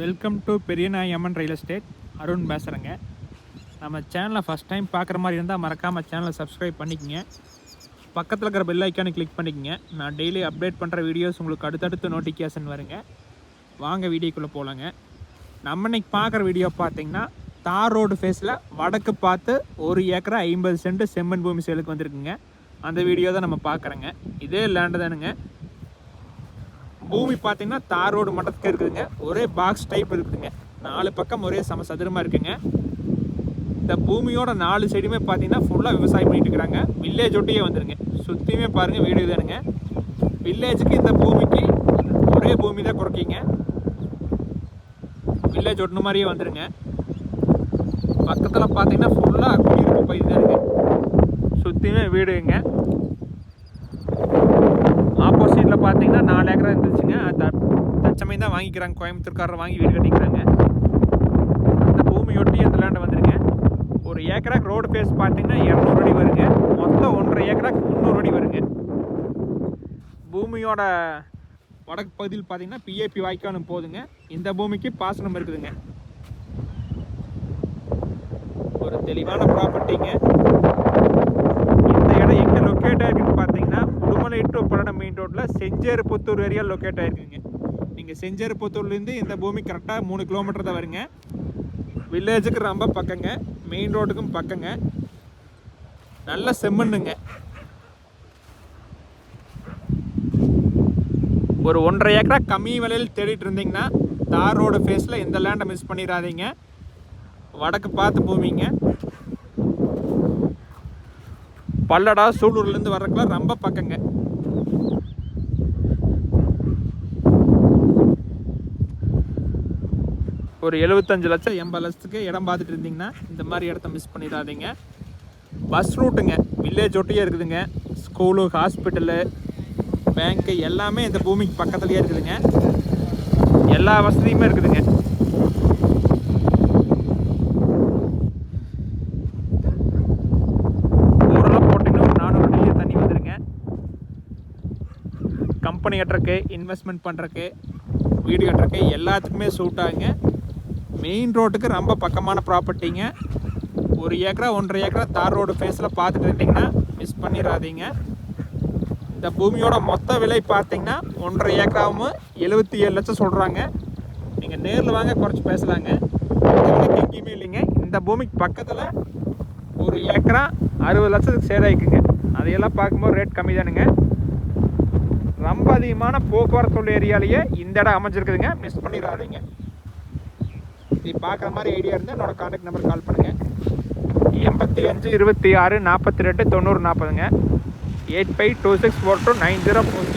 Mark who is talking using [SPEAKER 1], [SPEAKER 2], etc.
[SPEAKER 1] Welcome to பெரியநாய் real estate Arun பேசுகிறேங்க நம்ம சேனலை ஃபஸ்ட் டைம் பார்க்குற மாதிரி இருந்தால் மறக்காமல் சேனலை சப்ஸ்கிரைப் பண்ணிக்கோங்க. பக்கத்தில் இருக்கிற பெல் ஐக்கானை கிளிக் பண்ணிக்கங்க. நான் டெய்லி அப்டேட் பண்ணுற வீடியோஸ் உங்களுக்கு அடுத்தடுத்து நோட்டிஃபிகேஷன் வருங்க. வாங்க வீடியோக்குள்ளே போகலாங்க நம்ம இன்றைக்கி பார்க்குற வீடியோ பார்த்தீங்கன்னா தார் ரோடு ஃபேஸில் வடக்கு பார்த்து ஒரு ஏக்கரா ஐம்பது சென்ட் செம்மண் பூமி சேலுக்கு வந்திருக்குங்க. அந்த வீடியோ தான் நம்ம பார்க்குறேங்க. இதே லேண்டு தானுங்க. பூமி பார்த்தீங்கன்னா தார் ரோடு மட்டத்துக்கு இருக்குதுங்க. ஒரே பாக்ஸ் டைப் இருக்குதுங்க. நாலு பக்கம் ஒரே சம சதுரமாக இருக்குங்க. இந்த பூமியோட நாலு சைடுமே பார்த்தீங்கன்னா ஃபுல்லாக விவசாயம் பண்ணிட்டு இருக்கிறாங்க. வில்லேஜ் ஒட்டியே வந்துருங்க. சுற்றியுமே பாருங்கள் வீடு தானுங்க வில்லேஜுக்கு இந்த பூமிக்கு ஒரே பூமி தான் குறைக்கிங்க. வில்லேஜ் ஒட்டின மாதிரியே வந்துருங்க. பக்கத்தில் பார்த்தீங்கன்னா ஃபுல்லாக குடியிருப்பு பகுதி தான் சுற்றியுமே வீடுங்க. ஆப்போசிட்டில் பார்த்தீங்கன்னா நாலு ஏக்கரா இருந்துச்சுங்க. அது த- தற்சமயம் தான் வாங்கிக்கிறாங்க. கோயம்புத்தூர்காரர் வாங்கி வீடு கட்டிக்கிறாங்க. அந்த பூமியொட்டி அந்த லேண்டை வந்துருங்க. ஒரு ஏக்கராக்கு ரோடு ஃபேஸ் பார்த்தீங்கன்னா இரநூறு அடி வருங்க. மொத்தம் ஒன்றரை ஏக்கராக்கு முந்நூறு அடி வருங்க. பூமியோட வடக்கு பகுதியில் பார்த்தீங்கன்னா பிஏபி வாய்க்காலும் போதுங்க. இந்த பூமிக்கு பாசனம் இருக்குதுங்க. ஒரு தெளிவான ப்ராப்பர்ட்டிங்க இந்த இடம் எங்கே லொக்கேட் ஆயிருக்குன்னு பார்த்தீங்கன்னா ஈரோடு பல்லடம் மெயின் ரோட்டில் செஞ்சேரிப்புத்தூர் ஏரியா லொக்கேட் ஆகிருக்குங்க நீங்கள் செஞ்சேரிப்புத்தூர்லேருந்து இந்த பூமி கரெக்டாக மூணு கிலோமீட்டர் தான் வருங்க. வில்லேஜுக்கு ரொம்ப பக்கங்க. மெயின் ரோட்டுக்கும் பக்கங்க. நல்ல செம்மண்ணுங்க. ஒரு ஒன்றரை ஏக்கரா கம்மி விலையில் தேடிட்டு இருந்தீங்கன்னா தார் ரோடு ஃபேஸில் இந்த லேண்டை மிஸ் பண்ணிடாதீங்க. வடக்கு பார்த்து பூமிங்க. பல்லடா சூலூர்லேருந்து வர்றதுக்குலாம் ரொம்ப பக்கங்க. ஒரு எழுபத்தஞ்சு லட்சம் எண்பது லட்சத்துக்கு இடம் பார்த்துட்டு இருந்தீங்கன்னா இந்த மாதிரி இடத்த மிஸ் பண்ணிடாதீங்க. பஸ் ரூட்டுங்க வில்லேஜ் ஒட்டியே இருக்குதுங்க. ஸ்கூலு ஹாஸ்பிட்டலு பேங்க்கு எல்லாமே இந்த பூமிக்கு பக்கத்துலேயே இருக்குதுங்க. எல்லா வசதியுமே இருக்குதுங்க. கம்பெனி கட்டுறக்கு இன்வெஸ்ட்மெண்ட் பண்ணுறக்கு வீடு கட்டுறக்கு எல்லாத்துக்குமே சூட் ஆகுங்க. மெயின் ரோட்டுக்கு ரொம்ப பக்கமான ப்ராப்பர்ட்டிங்க ஒரு ஏக்கரா ஒன்றரை ஏக்கரா தார் ரோடு ஃபேஸில் பார்த்துட்டு இருந்தீங்கன்னா மிஸ் பண்ணிடாதீங்க. இந்த பூமியோட மொத்த விலை பார்த்தீங்கன்னா ஒன்றரை ஏக்கராவும் எழுபத்தி ஏழு லட்சம் சொல்கிறாங்க நீங்கள் நேரில் வாங்க குறைச்சி பேசலாங்க. எங்கேயுமே இல்லைங்க. இந்த பூமிக்கு பக்கத்தில் ஒரு ஏக்கரா அறுபது லட்சத்துக்கு சேதாயிக்குங்க அதையெல்லாம் பார்க்கும்போது ரேட் கம்மி தானுங்க அதிகமான போக்குவரத்து உள்ள ஏரியாலேயே இந்த இடம் அமைஞ்சிருக்குதுங்க. மிஸ் பண்ணிடாதீங்க. இது பார்க்குற மாதிரி ஐடியா இருந்தால் என்னோட கான்டாக்ட் நம்பர் கால் பண்ணுங்கள் எண்பத்தி அஞ்சு இருபத்தி ஆறு நாற்பத்தி ரெண்டு தொண்ணூறு நாற்பதுங்க. Eight five two six four two nine zero four